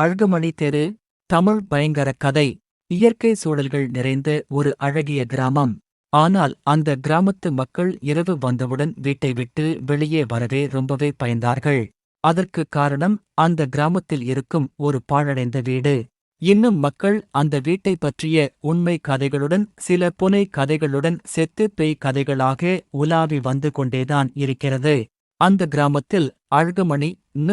அழகுமணி தெரு தமிழ் பயங்கர கதை. இயற்கை சூழல்கள் நிறைந்த ஒரு அழகிய கிராமம். ஆனால் அந்த கிராமத்து மக்கள் இரவு வந்தவுடன் வீட்டை விட்டு வெளியே வரவே ரொம்பவே பயந்தார்கள். அதற்கு காரணம் அந்த கிராமத்தில் இருக்கும் ஒரு பாழடைந்த வீடு. இன்னும் மக்கள் அந்த வீட்டை பற்றிய உண்மை கதைகளுடன் சில புனை கதைகளுடன் செத்து பேய் கதைகளாக உலாவி வந்து கொண்டேதான் இருக்கிறது. அந்த கிராமத்தில் அழகுமணி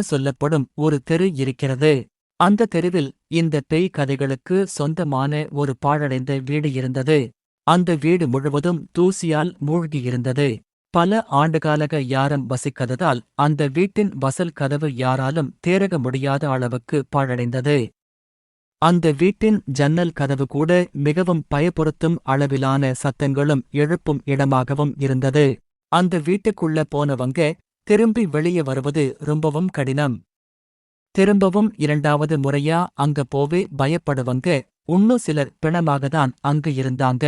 சொல்லப்படும் ஒரு தெரு இருக்கிறது. அந்த தெருவில் இந்த பேய் கதைகளுக்கு சொந்தமான ஒரு பாழடைந்த வீடு இருந்தது. அந்த வீடு முழுவதும் தூசியால் மூழ்கியிருந்தது. பல ஆண்டுகாலக யாரும் வசிக்காததால் அந்த வீட்டின் வசல் கதவு யாராலும் தேரக முடியாத அளவுக்கு பாழடைந்தது. அந்த வீட்டின் ஜன்னல் கதவு கூட மிகவும் பயப்படுத்தும் அளவிலான சத்தங்களும் எழுப்பும் இடமாகவும் இருந்தது. அந்த வீட்டுக்குள்ள போனவங்க திரும்பி வெளியே வருவது ரொம்பவும் கடினம். திரும்பவும் இரண்டாவது முறையா அங்க போவே பயப்படுவங்க. உன்னு சிலர் பிணமாகத்தான் அங்கு இருந்தாங்க.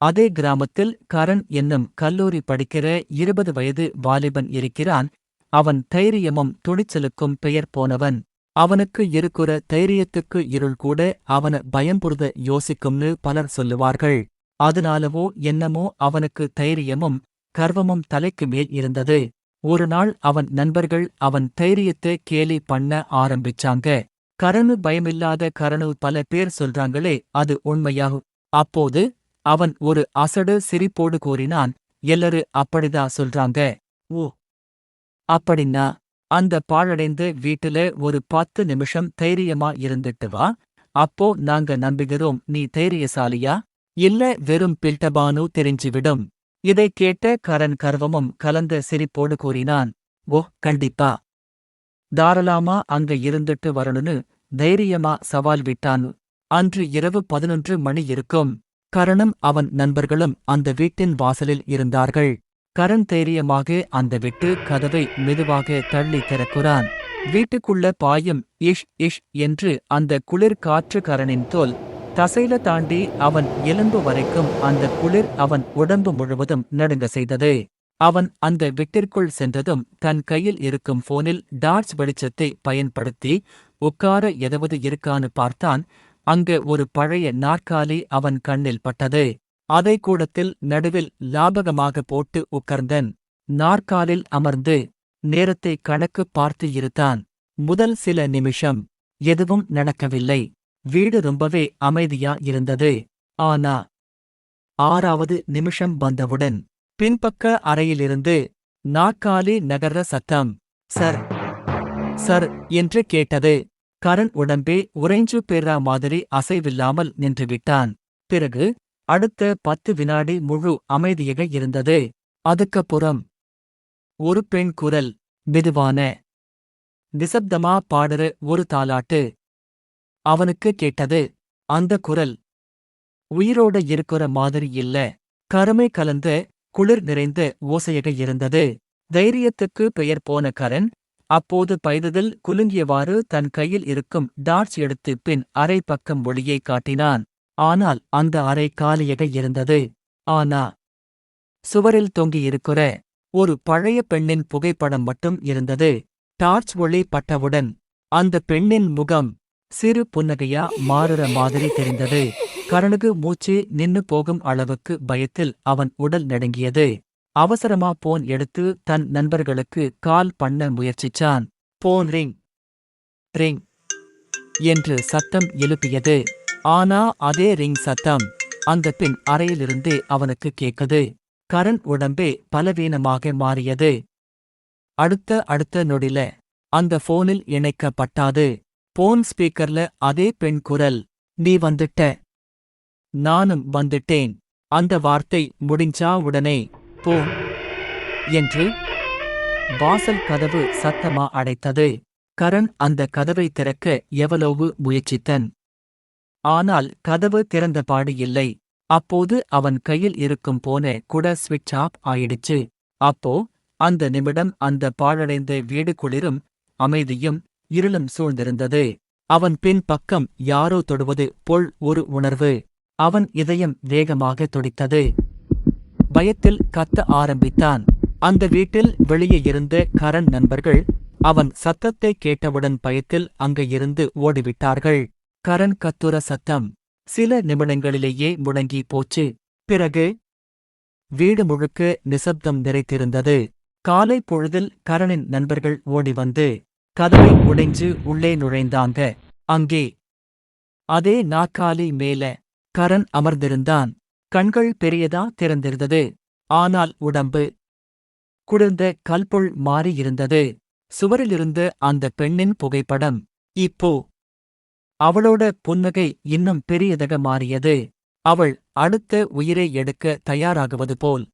அதே கிராமத்தில் கரண் என்னும் கல்லூரி படிக்கிற இருபது வயது வாலிபன் இருக்கிறான். அவன் தைரியமும் துணிச்சலுக்கும் பெயர் போனவன். அவனுக்கு இருக்கிற தைரியத்துக்கு இருள் கூட அவன பயம்புறுத யோசிக்கும்னு பலர் சொல்லுவார்கள். அதனாலவோ என்னமோ அவனுக்கு தைரியமும் கர்வமும் தலைக்கு மேல் இருந்தது. ஒரு நாள் அவன் நண்பர்கள் அவன் தைரியத்தை கேலி பண்ண ஆரம்பிச்சாங்க. கரணு பயமில்லாத கரணு பல பேர் சொல்றாங்களே அது உண்மையாகும் அப்போது அவன் ஒரு அசடு சிரிப்போடு கூறினான் எல்லாரு அப்படிதா சொல்றாங்க. ஓ. அப்படின்னா அந்த பாழடைந்த வீட்டுல ஒரு பத்து நிமிஷம் தைரியமா இருந்துட்டு வா. அப்போ நாங்க நம்புகிறோம் நீ தைரியசாலியா? இல்ல வெறும் பில்டபானு தெரிஞ்சுவிடும். இதைக் கேட்ட கரண் கர்வமும் கலந்த சிரிப்போடு கூறினான் ஓ கண்டிப்பா. தாராளமா அங்க இருந்துட்டு வரணும்னு தைரியமா சவால் விட்டான். அன்று இரவு பதினொன்று மணி இருக்கும். கரணம் அவன் நண்பர்களும் அந்த வீட்டின் வாசலில் இருந்தார்கள். கரண் தைரியமாக அந்த விட்டு கதவை மெதுவாக தள்ளி திறக்குறான். வீட்டுக்குள்ள பாயும் இஷ் இஷ் என்று அந்த குளிர் காற்று கரனின் தோல் தசையில தாண்டி அவன் எலும்பு வரைக்கும் அந்த குளிர் அவன் உடம்பு முழுவதும் நடுங்க செய்தது. அவன் அந்த வீட்டிற்குள் சென்றதும் தன் கையில் இருக்கும் போனில் டார்ச் வெளிச்சத்தை பயன்படுத்தி உட்கார எதாவது இருக்கான்னு பார்த்தான். அங்கு ஒரு பழைய நாற்காலி அவன் கண்ணில் பட்டது. அதை கூடத்தில் நடுவில் லாபகமாக போட்டு உட்கார்ந்தன். நாற்காலில் அமர்ந்து நேரத்தை கணக்கு பார்த்து இருத்தான். முதல் சில நிமிஷம் எதுவும் நடக்கவில்லை. வீடு ரொம்பவே அமைதியா இருந்தது. ஆனா ஆறாவது நிமிஷம் வந்தவுடன் பின்பக்க அறையிலிருந்து நாற்காலி நகர்ற சத்தம் சர் சர் என்று கேட்டது. கரண் உடம்பே உறைஞ்சு பெறா மாதிரி அசைவில்லாமல் நின்றுவிட்டான். பிறகு அடுத்த பத்து வினாடி முழு அமைதியாக இருந்தது. அதுக்கப்புறம் ஒரு பெண் குரல் மெதுவான நிசப்தமா பாடுற ஒரு தாலாட்டு அவனுக்கு கேட்டது அந்த குரல் உயிரோட இருக்கிற மாதிரி இல்ல. கருமை கலந்த குளிர் நிறைந்த ஓசையக இருந்தது. தைரியத்துக்கு பெயர் போன கரண் அப்போது பைததில் குலுங்கியவாறு தன் கையில் இருக்கும் டார்ச் எடுத்து பின் அரை பக்கம் ஒளியை காட்டினான். ஆனால் அந்த அறை காலியக இருந்தது. ஆனா சுவரில் தொங்கியிருக்கிற ஒரு பழைய பெண்ணின் புகைப்படம் மட்டும் இருந்தது. டார்ச் ஒளி பட்டவுடன் அந்த பெண்ணின் முகம் சிறு புன்னகையா மாறுற மாதிரி தெரிந்தது. கரணுக்கு மூச்சு நின்னு போகும் அளவுக்கு பயத்தில் அவன் உடல் நடுங்கியது. அவசரமா போன் எடுத்து தன் நண்பர்களுக்கு கால் பண்ண முயற்சிச்சான். போன் ரிங் ரிங் என்று சத்தம் எழுப்பியது. ஆனா அதே ரிங் சத்தம் அந்த பின் அறையிலிருந்தே அவனுக்கு கேட்குது. கரண் உடம்பே பலவீனமாக மாறியது. அடுத்த அடுத்த நொடில அந்த போனில் இணைக்கப்பட்டாது. போன் ஸ்பீக்கர்ல அதே பெண் குரல் நீ வந்துட்ட. நானும் வந்துட்டேன். அந்த வார்த்தை முடிஞ்சா உடனே போ. என்று வாசல் கதவு சத்தமா அடைத்தது. கரண் அந்த கதவை திறக்க எவ்வளவு முயற்சித்தன். ஆனால் கதவு திறந்த பாடு இல்லை. அப்போது அவன் கையில் இருக்கும் போன குட ஸ்விட்ச் ஆப் ஆயிடுச்சு. அப்போ அந்த நிமிடம் அந்த பாழடைந்த வீடு குளிரும் அமைதியும் இருளும் சூழ்ந்திருந்தது. அவன் பின் பக்கம் யாரோ தொடுவது போல் ஒரு உணர்வு. அவன் இதயம் வேகமாக துடித்தது. பயத்தில் கத்த ஆரம்பித்தான். அந்த வீட்டில் வெளியே இருந்த கரண் நண்பர்கள் அவன் சத்தத்தை கேட்டவுடன் பயத்தில் அங்கே இருந்து ஓடிவிட்டார்கள். கரண் கத்துர சத்தம் சில நிமிடங்களிலேயே முடங்கி போச்சு. பிறகு வீடு முழுக்க நிசப்தம் நிறைத்திருந்தது காலை பொழுதில் கரணின் நண்பர்கள் ஓடி வந்து கதவை உடைஞ்சு உள்ளே நுழைந்தாங்க. அங்கே. அதே நாற்காலி மேல கரண் அமர்ந்திருந்தான். கண்கள் பெரியதா திறந்திருந்தது. ஆனால் உடம்பு குளிர்ந்த கல்புள் மாறியிருந்தது. சுவரிலிருந்த அந்த பெண்ணின் புகைப்படம் இப்போ அவளோட புன்னகை இன்னும் பெரியதாக மாறியது. அவள் அடுத்த உயிரை எடுக்க தயாராகுவது போல்.